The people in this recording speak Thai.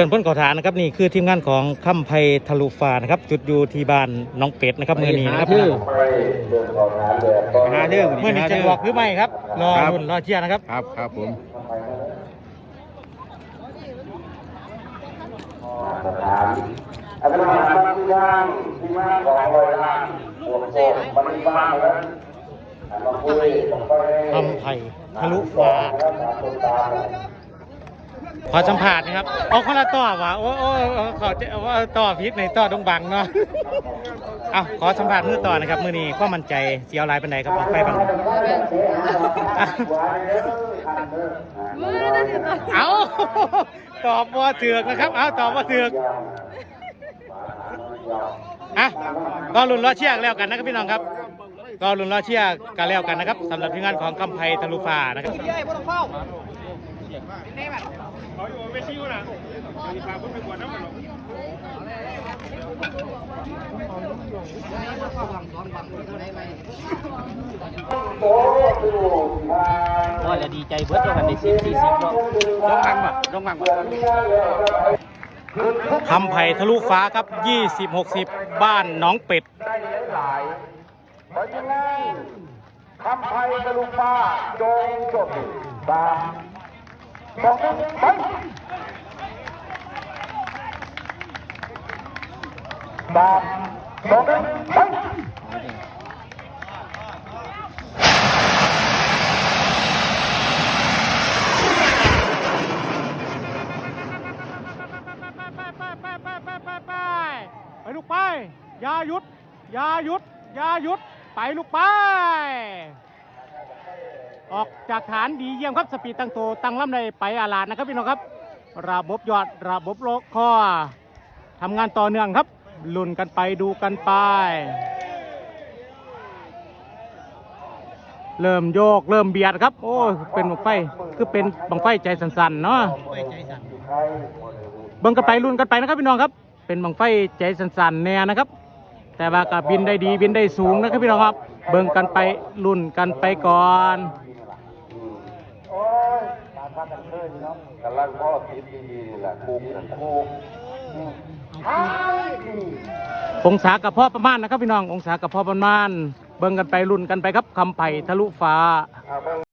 ขื่อนพ้นเขาฐานนะครับนี่คือทีมงานของค่ำไพทะลุฟ้านะครับจุดอยู่ที่บ้านน้องเป็ดนะครับเมื่อนี้นะครับไปหาเรื่องเมื่อนี้จะบอกหรือไม่ครับรอรุ่นรอเชียร์นะครับครับครับผมอาจารย์มาที่ย่างที่มาของลอยล่างบวกโซ่มันมีบ้างแล้วมาคุยต้องไปทำไผ่ทะลุฟ้า ขอสัมผัสนะครับออกคนละต่อว่ะโอ้โอ้โอ้ขอเจว่าต่อพิษในต่อดงบังเนาะเอาขอสัมผัสมือต่อนะครับ มือนี้ก็มั่นใจเสียวลายเป็นไหนครับไปบังเอาตอบว่าเถือกนะครับ เอาตอบว่าเถือกอะก็ลุ้นรอเชียร์แล้วกันนะครับพี่น้องครับก็ลุ้นรอเชียร์กันแล้วกันนะครับสำหรับทีมงานของคำไพทะลุฟ้านะครับ ว่าจะดีใจเบิดแล้วกันในสิบสี่สิบเนาะต้องมังบ่ต้องมังบ่คำไผ่ทะลุฟ้าครับ 20 60 บ้านหน้องเป็ดได้หลายเพราะฉะนั้นคำไทยกระลุกฟ้าจงจบตาม บอกไปตามบอกไปไปลูกไป อย่าหยุด อย่าหยุด อย่าหยุด ไปลูกไป ออกจากฐานดีเยี่ยมครับสปีดตั้งโตตั้งลำในไปอาลาดนะครับพี่น้องครับ ระบบยอดระบบโลกคอทำงานต่อเนื่องครับลุ่นกันไปดูกันไป เริ่มโยกเริ่มเบียดครับ โอ้เป็นบังไฟคือเป็นบังไฟใจสั่นๆเนาะเบิ่งกันไปรุ่นกันไปนะครับพี่น้องครับ เป็นบังไฟใจสั่นๆแน่นะครับ แต่ว่ากับบินได้ดีบินได้สูงนะครับพี่น้องครับ เบิ่งกันไปรุ่นกันไปก่อน พักกันเคยเนาะกำลังพ่อคิดดีๆนี่แหละคุมกันคุกท้ดีองศากับพ่อประมาณนะครับพี่น้ององศากับพ่อประมาณ เบิ่งกันไปรุ่นกันไปครับคำไผ่ทะลุฟ้า เอาไป